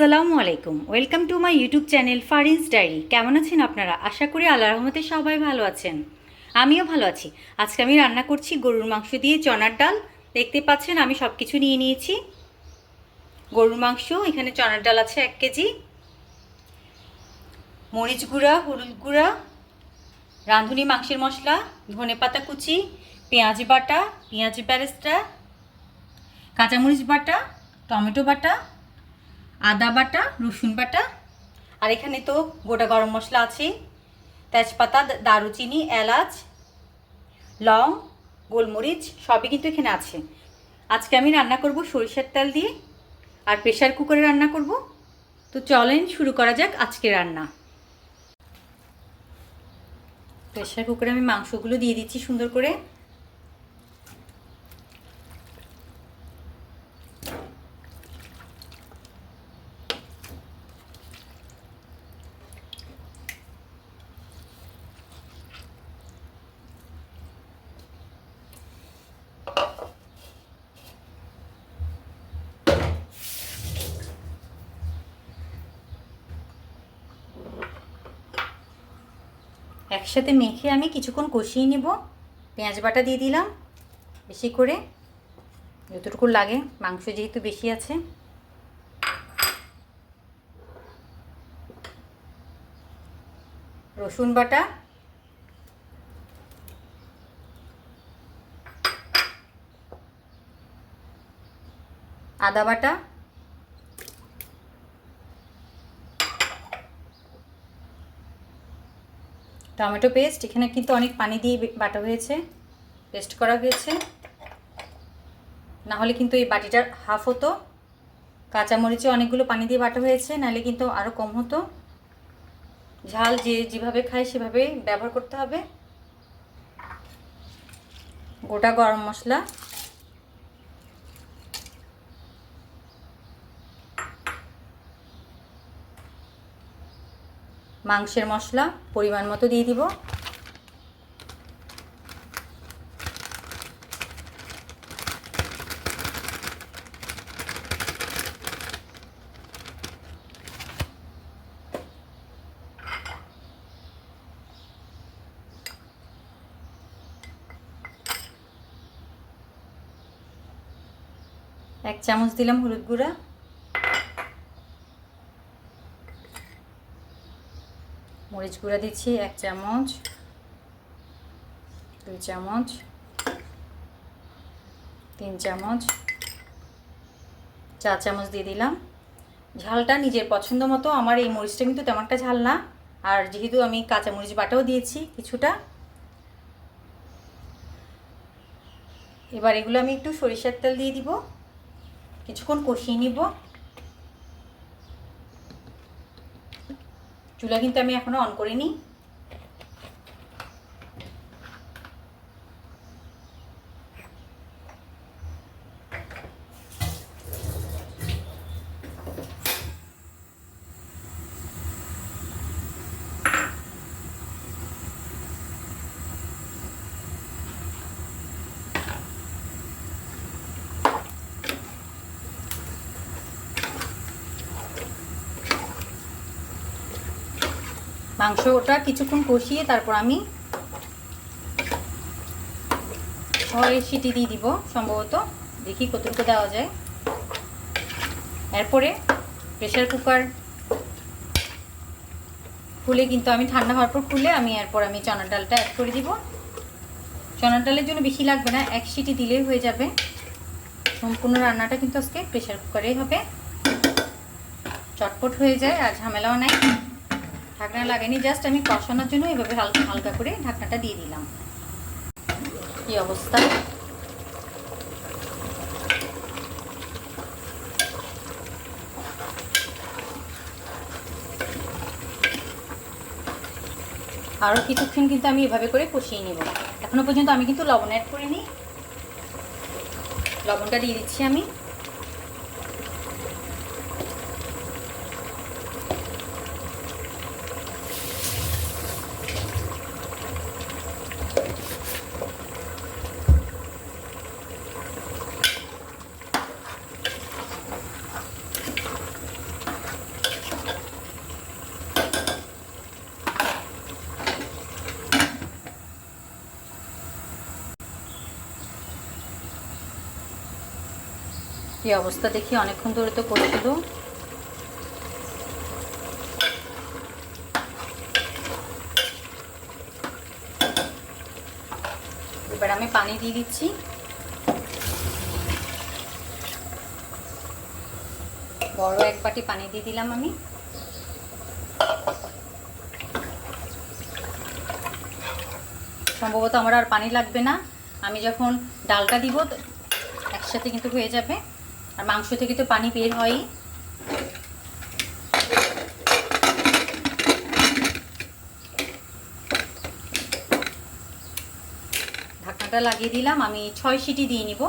আসসালামু আলাইকুম। Welcome to my YouTube channel Farin's diary কেমন আছেন আপনারা? আশা করি আল্লাহ রহমতে সবাই ভালো আছেন। আমিও ভালো আছি। আজকে আমি রান্না করছি গরুর মাংস দিয়ে চনার ডাল। দেখতে পাচ্ছেন, আমি সব কিছু নিয়ে নিয়েছি। গরুর মাংস, এখানে চনার ডাল আছে এক কেজি। মরিচ গুঁড়া, হলুদ গুঁড়া, রাঁধুনি মাংসের মশলা, ধনে পাতা কুচি, পেঁয়াজ বাটা, পেঁয়াজ ব্যারেস্তা কাঁচামরিচ বাটা, টমেটো বাটা আদা বাটা, রসুন বাটা। আর এখানে তো গোটা গরম মশলা আছে। তেজপাতা দারুচিনি, এলাচ, লং, গোলমরিচ, সবই কিন্তু এখানে আছে। আজকে আমি রান্না করব সরিষার তেল দিয়ে। আর প্রেশার কুকারে রান্না করব। তো চলেন শুরু করা যাক আজকে রান্না। প্রেশার কুকারে আমি মাংসগুলো দিয়ে দিচ্ছি সুন্দর করে। একসাথে মেখে আমি কিছুক্ষণ কষিয়ে নিব। পেঁয়াজ বাটা দিয়ে দিলাম, বেশি করে। যতটুকু লাগে, মাংস যেহেতু বেশি আছে। রসুন বাটা। আদা বাটা। টমেটো পেস্ট, এখানে কিন্তু অনেক পানি দিয়ে বাটা হয়েছে, পেস্ট করা হয়েছে। না হলে কিন্তু এই বাটিটার হাফ হতো। কাঁচামরিচে অনেকগুলো পানি দিয়ে বাটা হয়েছে, নাহলে কিন্তু আরও কম হতো। ঝাল যে যেভাবে খায় সেভাবে ব্যবহার করতে হবে। গোটা গরম মশলা মাংসের মশলা পরিমাণ মতো দিয়ে দিব। এক চামচ দিলাম হলুদ গুঁড়া। মরিচ গুঁড়া দিচ্ছি, এক চামচ, দুই চামচ, তিন চামচ, চার চামচ দিয়ে দিলাম। ঝালটা নিজের পছন্দ মতো, আমার এই মরিচটা কিন্তু তেমন একটা ঝাল না। আর যেহেতু আমি কাঁচা মরিচ বাটাও দিয়েছি কিছুটা। এবার এগুলো আমি একটু সরিষার তেল দিয়ে দিব। কিছুক্ষণ কষিয়ে নিব। চুলা কিন্তু আমি এখনও অন করিনি। মাংসটা কিছুক্ষণ কষিয়ে তারপর আমি ছয় সিটি দিয়ে দিব সম্ভবত। দেখি কতটুকু দেওয়া যায়। এরপরে প্রেশার কুকার খুলে কিন্তু আমি ঠান্ডা হওয়ার পর খুলে আমি এরপর আমি চনার ডালটা অ্যাড করে দিব। চনার ডালের জন্য বেশি লাগবে না, এক সিটি দিলেই হয়ে যাবে। সম্পূর্ণ রান্নাটা কিন্তু আজকে প্রেশার কুকারেই হবে। চটপট হয়ে যায়, আর ঝামেলাও নাই। ঢাকনা লাগেনি জাস্ট আমি কষানোর জন্য এভাবে হালকা হালকা করে ঢাকনাটা দিয়ে দিলাম। কি অবস্থা? আরও কিছুক্ষণ কিন্তু আমি এভাবে করে কষিয়ে নেব। এখনও পর্যন্ত আমি কিন্তু লবণ অ্যাড করিনি। লবণটা দিয়ে দিচ্ছি আমি। কি অবস্থা দেখি অনেকক্ষণ ধরে তো করছিল। এবার আমি পানি দিয়ে দিচ্ছি। বড় এক বাটি পানি দিয়ে দিলাম আমি। সম্ভবত আমার আর পানি লাগবে না। আমি যখন ডালটা দিব, একসাথে কিন্তু হয়ে যাবে। আর মাংস থেকে তো পানি বের হয়ই ঢাকনাটা লাগিয়ে দিলাম, আমি ছয় সিটি দিয়ে নিব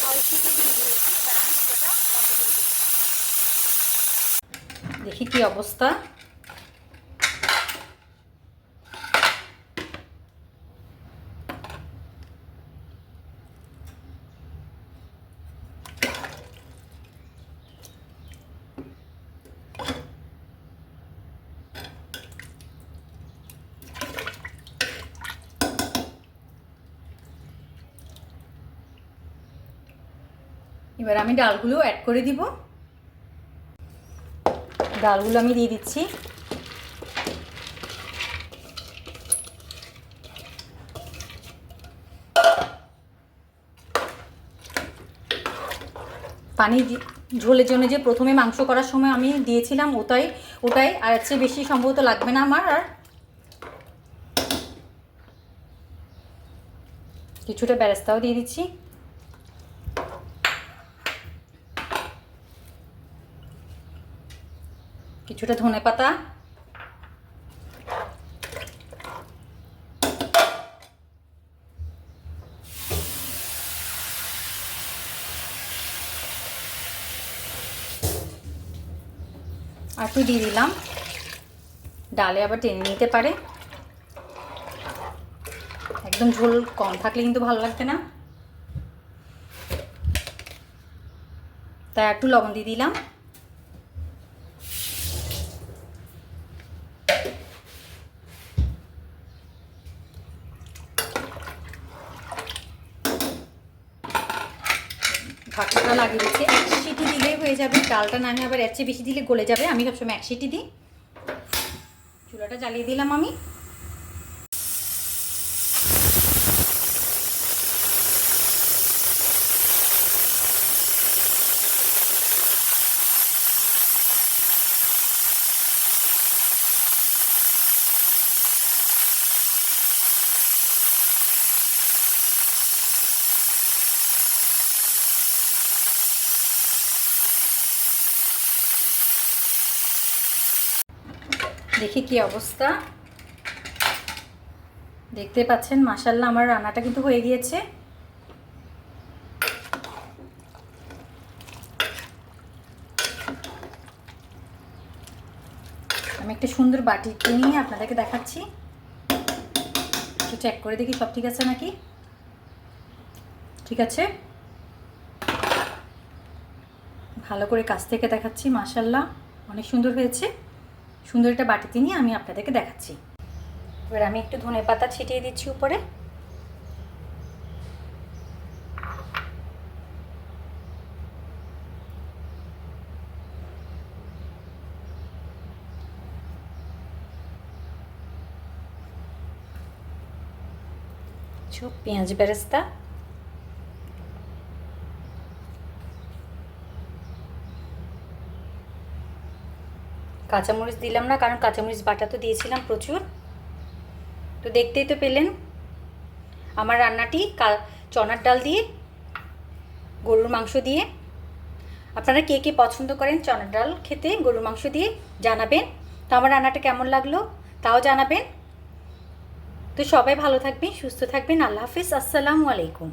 ছয় সিটি দিয়ে দিয়েছি এবার আমি পুরোটা বন্ধ করে দিচ্ছি দেখি কি অবস্থা। এবার আমি ডালগুলো অ্যাড করে দিব। ডালগুলো আমি দিয়ে দিচ্ছি। পানি ঝোলের জন্য যে প্রথমে মাংস করার সময় আমি দিয়েছিলাম ওটাই ওটাই, আর চেয়ে বেশি সম্ভবত লাগবে না আমার, আর কিছুটা ব্যারেস্তাও দিয়ে দিচ্ছি। কিছুটা ধনে পাতা। আর একটু দিয়ে দিলাম। ডালে আবার টেনে নিতে পারে। একদম ঝোল কম থাকলে কিন্তু ভালো লাগবে না। তাই একটু লবণ দিয়ে দিলাম। ঢাকনাটা লাগিয়ে দিচ্ছি এক সিটি দিলেই হয়ে যাবে, ডালটা না আবার এর চেয়ে বেশি দিলে গলে যাবে। আমি সবসময় এক সিটি দিই। চুলাটা জ্বালিয়ে দিলাম আমি। দেখি কি অবস্থা। দেখতে পাচ্ছেন মাসাল্লাহ আমার রান্নাটা কিন্তু হয়ে গিয়েছে। আমি একটা সুন্দর বাটিতে নিয়ে আপনাদেরকে দেখাচ্ছি। একটু চেক করে দেখি সব ঠিক আছে নাকি? ঠিক আছে? ভালো করে কাছ থেকে দেখাচ্ছি মাসাল্লাহ অনেক সুন্দর হয়েছে। সুন্দর একটা বাটিতে নিয়ে আমি আপনাদেরকে দেখাচ্ছি। এবার আমি একটু ধনে পাতা ছিটিয়ে দিচ্ছি উপরে। পেঁয়াজ বেরেস্তা। কাঁচামরিচ দিলাম না, কারণ কাঁচামরিচ বাটা তো দিয়েছিলাম প্রচুর। তো দেখতেই তো পেলেন, আমার রান্নাটি চনার ডাল দিয়ে, গরুর মাংস দিয়ে। আপনারা কে কে পছন্দ করেন চনার ডাল খেতে, গরুর মাংস দিয়ে জানাবেন। তো আমার রান্নাটা কেমন লাগল তাও জানাবেন। তো সবাই ভালো থাকবেন, সুস্থ থাকবেন। আল্লাহ হাফিজ, আসসালামু আলাইকুম।